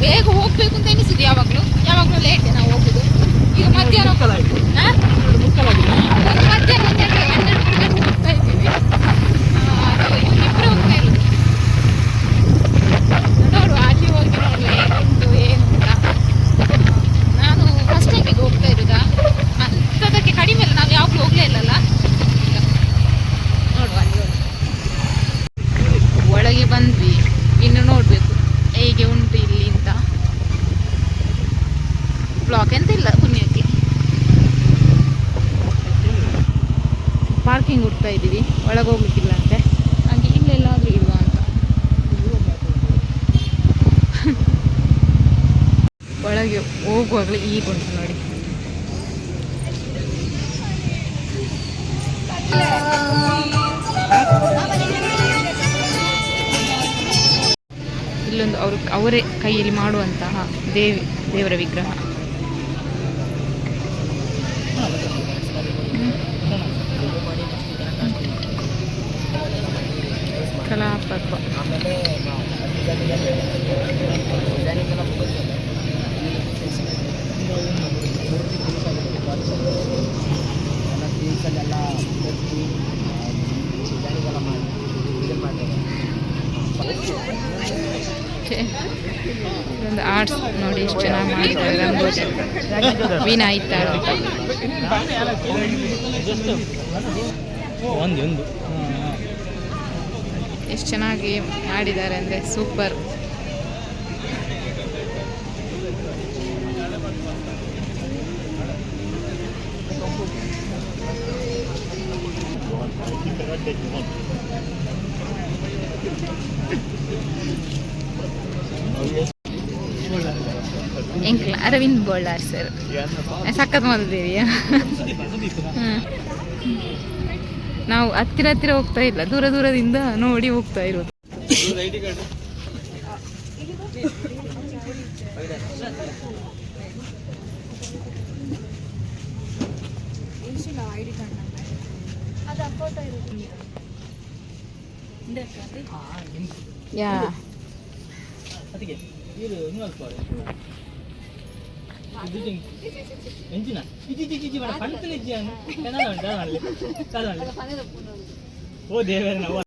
ಬೇಗ ಹೋಗ್ಬೇಕು ಅಂತ ಎನಿಸುದು ಯಾವಾಗ್ಲೂ. ಯಾವಾಗಲೂ ಲೇಟ್ ನಾವು ಹೋಗುದು. ಈಗ ಮಧ್ಯಾಹ್ನ ಮುಕ್ಕಾಲು ಆಯ್ತು. ಹಾ? ಎರಡು ಮುಕ್ಕಾಲಾಗಿದೆ. ಈಗ ಮಧ್ಯಾಹ್ನ ಹನ್ನೆರಡು ಹನ್ನೆರಡು ಗಂಟೆಗೆ ಹೋಗ್ತಾ ಇದ್ದೀವಿ ಆ, ಅದು ಇಬ್ರು ಹೋಗ್ತಾ ಇರೋದು ನೋಡುವ ಅಲ್ಲಿ ಹೋಗಿ ನೋಡುವ ಹೇಗುಂಟು ಏನು ಅಂತ ನಾನು ಫಸ್ಟ್ ಟೈಮಿಗೆ ಹೋಗ್ತಾ ಇರೋದಾ ಅಂಥದಕ್ಕೆ ಕಡಿಮೆ ಇಲ್ಲ ನಾವು ಯಾವಾಗಲೂ ಹೋಗಲೇ ಇಲ್ಲಲ್ಲ ಈಗ ನೋಡುವ ಅಲ್ಲಿ ಹೋಗಿ ಒಳಗೆ ಬಂದ್ವಿ ಇನ್ನು ನೋಡಬೇಕು ಹೇಗೆ ಉಂಟು ಇಲ್ಲಿ ಅಂತ ಬ್ಲಾಕ್ ಎಂತ ಇಲ್ಲ ಪುಣ್ಯಕ್ಕೆ ಪಾರ್ಕಿಂಗ್ ಹುಡ್ತಾ ಇದ್ದೀವಿ. ಒಳಗೆ ಹೋಗ್ಲಿಕ್ಕಿಲ್ಲ ಅಂತೆ. ಹಾಗೆ ಇಲ್ಲೆಲ್ಲಾದ್ರೂ ಇಲ್ವಾ ಅಂತ. ಒಳಗೆ ಹೋಗುವಾಗಲೇ ಈಗ ಉಂಟು ನೋಡಿ. ಇಲ್ಲೊಂದು ಅವರು ಅವರೇ ಕೈಯಲ್ಲಿ ಮಾಡುವಂತಹ ದೇವಿ, ದೇವರ ವಿಗ್ರಹ. ಕಲಾಪತ್ವ ಛೆ, ಇದೊಂದು ಆರ್ಟ್ಸ್ ನೋಡಿ ಎಷ್ಟು ಚೆನ್ನಾಗಿ ಮಾಡಿದ್ದಾರೆ. ರಂಗೋಲಿ ವಿನಾ ಇತ್ತಾಳ ಒಂದು ಒಂದು. ಎಷ್ಟು ಚೆನ್ನಾಗಿ ಮಾಡಿದ್ದಾರೆ ಅಂದರೆ ಸೂಪರ್. ಎಂಕ್ಲ ಅರವಿಂದ್ ಬೋಳಾರ್ ಸರ್. ಸಖತ್ ಮಾಡಿದ್ದೀರಿಯಾ ನಾವು ಹತ್ತಿರ ಹತ್ತಿರ ಹೋಗ್ತಾ ಇಲ್ಲ ದೂರ ದೂರದಿಂದ ನೋಡಿ ಹೋಗ್ತಾ ಇರೋದು. ಯಾ. ಇಜಿ ಬೇಡ. ಇಜ್ಜಿ ಓ ದೇವರ ನಾವು.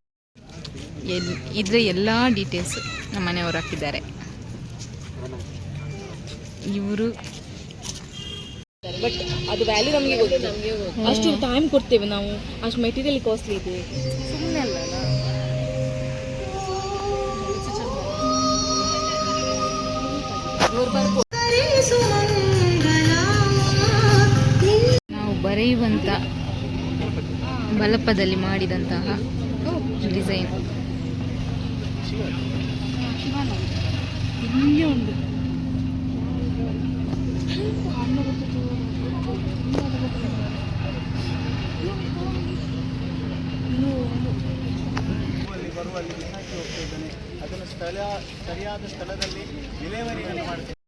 ಎಲ್ ಇದ್ರ ಎಲ್ಲ ಡೀಟೇಲ್ಸ್ ನಮ್ಮ ಮನೆಯವರು ಹಾಕಿದ್ದಾರೆ. ಇವರು ಬಟ್ ಅದು ವ್ಯಾಲ್ಯೂ ನಮಗೆ ಗೊತ್ತಿಲ್ಲ ನಮಗೆ ಅಷ್ಟು ಟೈಮ್ ಕೊಡ್ತೇವೆ ನಾವು. ಅಷ್ಟು ಮೆಟೀರಿಯಲ್ ಕಾಸ್ಟ್ಲಿ ಇದೆ. ಸುಮ್ಮನೆ ಅಲ್ಲ ನಾವು ಬರೆಯುವಂಥ ಬಲಪದಲ್ಲಿ ಮಾಡಿದಂತಹ ಡಿಸೈನ್. ಅದನ್ನು ಸ್ಥಳ ಸರಿಯಾದ ಸ್ಥಳದಲ್ಲಿ ವಿಲೇವರಿಯನ್ನು ಮಾಡ್ತೀವಿ